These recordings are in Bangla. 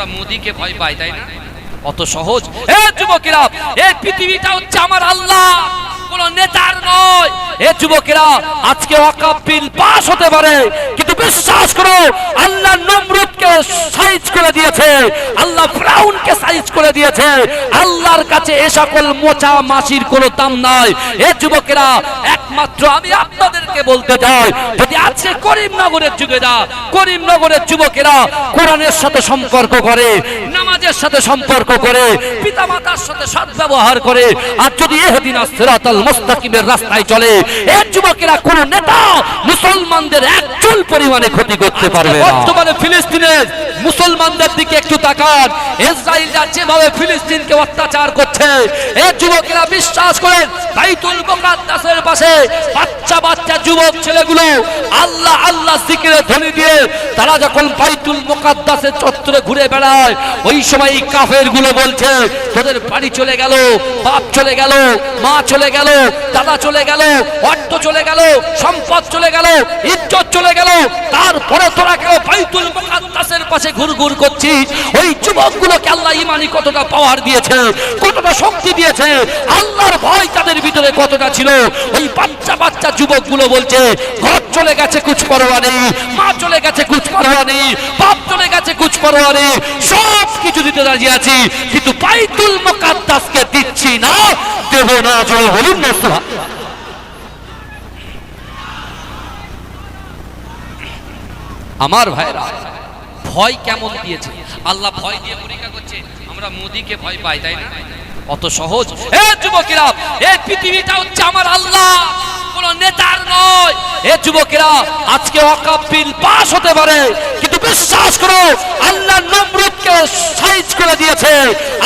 আমরা মোদিকে ভয় পাই তাই না? অত সহজ। এ যুবকেরা, এই পৃথিবীটা হচ্ছে আমার আল্লাহ। কোন নেতার নয়। এ যুবকেরা, আজকে ওয়াকাব বিল পাস হতে পারে, কিন্তু বিশ্বাস করো, আল্লাহ নমরুদকে সাইজ করে দিয়েছে, আল্লাহ ফ্রাউনকে সাইজ করে দিয়েছে, আল্লাহর কাছে এ সকল মোচা মাসির কোনো দাম নাই। এ যুবকেরা, একমাত্র আমি আপনাদেরকে বলতে চাই, যদি আজকে করিমনগরের যুগেরা করিমনগরের যুবকেরা কোরআনের সাথে সম্পর্ক করে নামাজের সাথে সম্পর্ক করে, পিতামাতার সাথে সদ্ব্যবহার করে, আর যদি এহদিন সিরাতাল মুস্তাকিমের রাস্তায় চলে এর যুবকেরা কোন নেতা মুসলমানদের এক চুল পরিমাণে ক্ষতি করতে পারবে না। বর্তমানে ফিলিস্তিনের মুসলমানদের দিকে একটু তাকান, ইসরায়েলরা যেভাবে ফিলিস্তিনকে অত্যাচার করছে এই যুবকেরা বিশ্বাস করেন, বাইতুল মুকাদ্দাসের পাশে বাচ্চা বাচ্চা যুবক ছেলেগুলো আল্লাহ আল্লাহ জিকিরে ধ্বনি দিয়ে, তারা যখন বাইতুল মুকাদ্দাসের চত্বরে ঘুরে বেড়ায়, ওই সময় এই কাফেরগুলো বলছে, তোদের বাড়ি চলে গেল, বাপ চলে গেল, মা চলে গেল, দাদা চলে গেল, অর্থ চলে গেল, সম্পদ চলে গেল, ইজ্জত চলে গেল, তারপরে তোরা কেউ বাইতুল মুকাদ্দাসের পাশে ঘুরঘুর করছিস? ওই যুবকগুলোকে আল্লাহ ইমানি কতটা পাওয়ার দিয়েছে, কতটা শক্তি দিয়েছে, আল্লাহর ভয় তাদের ভিতরে কতটা ছিল? ওই বাচ্চা বাচ্চা যুবকগুলো বলছে, ঘর চলে গেছে কুছ পরোয়া নেই মা চলে গেছে কুছ পরোয়া নেই বাপ চলে গেছে কুছ পরোয়া নেই রাজি আছি, কিন্তু বাইতুল মুকাদ্দাসকে দিচ্ছি না, দেব না জয় বলুন না আমার ভাইরা, ভয় কেমন দিয়েছে? আল্লাহ ভয় দিয়ে পরীক্ষা করছে, আমরা মোদিকে ভয় পাই, তাই না? অত সহজ। এ যুবকেরা, এই পৃথিবীটা হচ্ছে আমার আল্লাহ, কোন নেতার নয়। এ যুবকেরা, আজকে বিল পাস হতে পারে, কিন্তু বিশ্বাস করো, আল্লাহ নমরুদকে দিয়েছে।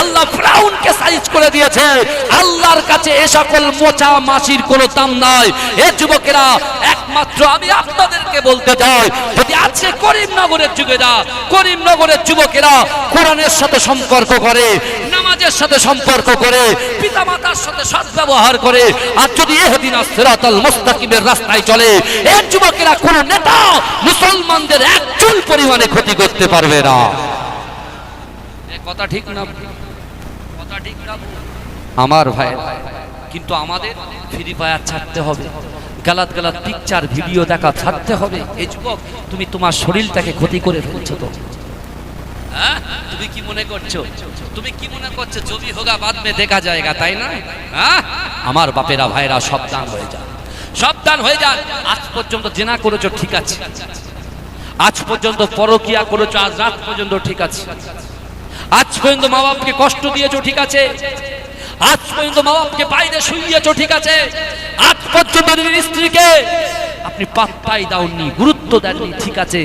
আল্লাহ ফ্রাউনকে সাইজ করে দিয়েছে। আল্লাহর কাছে এ সকল মোচা মাসির কোনো দাম নাই। এ যুবকেরা, একমাত্র আমি আপনাদেরকে বলতে চাই, যদি আজকে করিমনগরের যুগেরা, করিমনগরের যুবকেরা কোরআনের সাথে সম্পর্ক করে, নামাজের সাথে সম্পর্ক করে, পিতামাতার সাথে সদ্ব্যবহার করে, আর যদি এহদিন সিরাতাল মুস্তাকিমের রাস্তায় চলে এর যুবকেরা কোন নেতা মুসলমানদের এক চুল পরিমাণে ক্ষতি করতে পারবে না। কথা ঠিক না কথা ঠিক না আমার ভাই কিন্তু আমাদের ফ্রি ফায়ার ছাড়তে হবে। গালাত গালাত পিকচার ভিডিও দেখা ছাড়তে হবে। এই যুবক তুমি তোমার শরীরটাকে ক্ষতি করে ফেলছো তো। হ্যাঁ? তুমি কি মনে করছ? তুমি কি মনে করছ? ছবি হোগা বাদ মে দেখা যায়গা তাই না? হ্যাঁ? আমার বাপেরা ভাইরা সাবধান হয়ে যান। সাবধান হয়ে যান। আজ পর্যন্ত জেনা করেছ ঠিক আছে। আজ পর্যন্ত পরকিয়া করেছ আজ রাত পর্যন্ত ঠিক আছে। আজ পর্যন্ত মা বাপকে কষ্ট দিয়েছ, ঠিক আছে? আজ পর্যন্ত মা বাপকে বাইরে শুইয়েছো, ঠিক আছে? আজ পর্যন্ত স্ত্রীকে আপনি পাত্তাই দাওনি, গুরুত্ব দেননি, ঠিক আছে?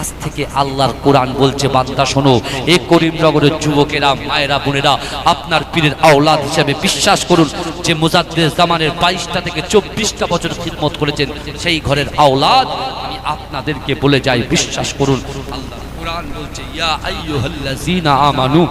আজ থেকে আল্লাহর কোরআন বলছে, বান্দা, শোনো, এ করিমনগরের যুবকেরা, মায়েরা, বোনেরা, আপনার পীরের আওলাদ হিসেবে বিশ্বাস করুন যে মুজাদ্দেদ জামানের বাইশটা থেকে চব্বিশটা বছর খিদমত করেছেন, সেই ঘরের আওলাদ আমি আপনাদেরকে বলে যাই, বিশ্বাস করুন, আল্লাহ কোরআন বলছে, ইয়া আইয়ুহাল্লাযীনা আমানু,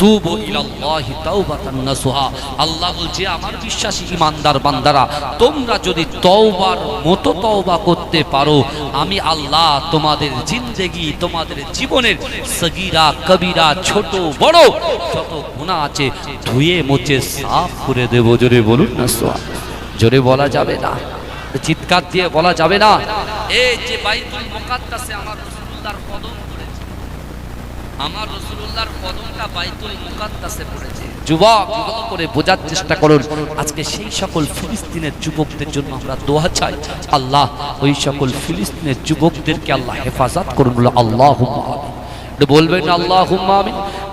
তুবু ইলাল্লাহি তাওবাতান নাসুহা। আল্লাহ বলছে, আমার বিশ্বাসী ইমানদার বান্দারা, তোমরা যদি তওবার মতো তওবা করতে পারো, আমি আল্লাহ তোমাদের জিন্দেগি, তোমাদের জীবনের সগীরা, কবিরা, ছোট, বড় যত গুনাহ আছে, ধুয়ে মুছে সাফ করে দেব। জোরে বলুন না জোরে বলা যাবে না। চিৎকার দিয়ে বলা যাবে না। এই যে বাইতুল মুকাদ্দাসে আমার রাসূলুল্লাহর কদম পড়েছে। আমার রসুল্লাহর কদমটা বাইতুল মুকাদ্দাসে পড়েছে। যুবক যুবক করে বোঝার চেষ্টা করুন, আজকে সেই সকল ফিলিস্তিনের যুবকদের জন্য আমরা দোয়া চাই। আল্লাহ, ওই সকল ফিলিস্তিনের যুবকদেরকে আল্লাহ হেফাজত করুন আল্লাহ বলবেন আল্লাহ আমিন।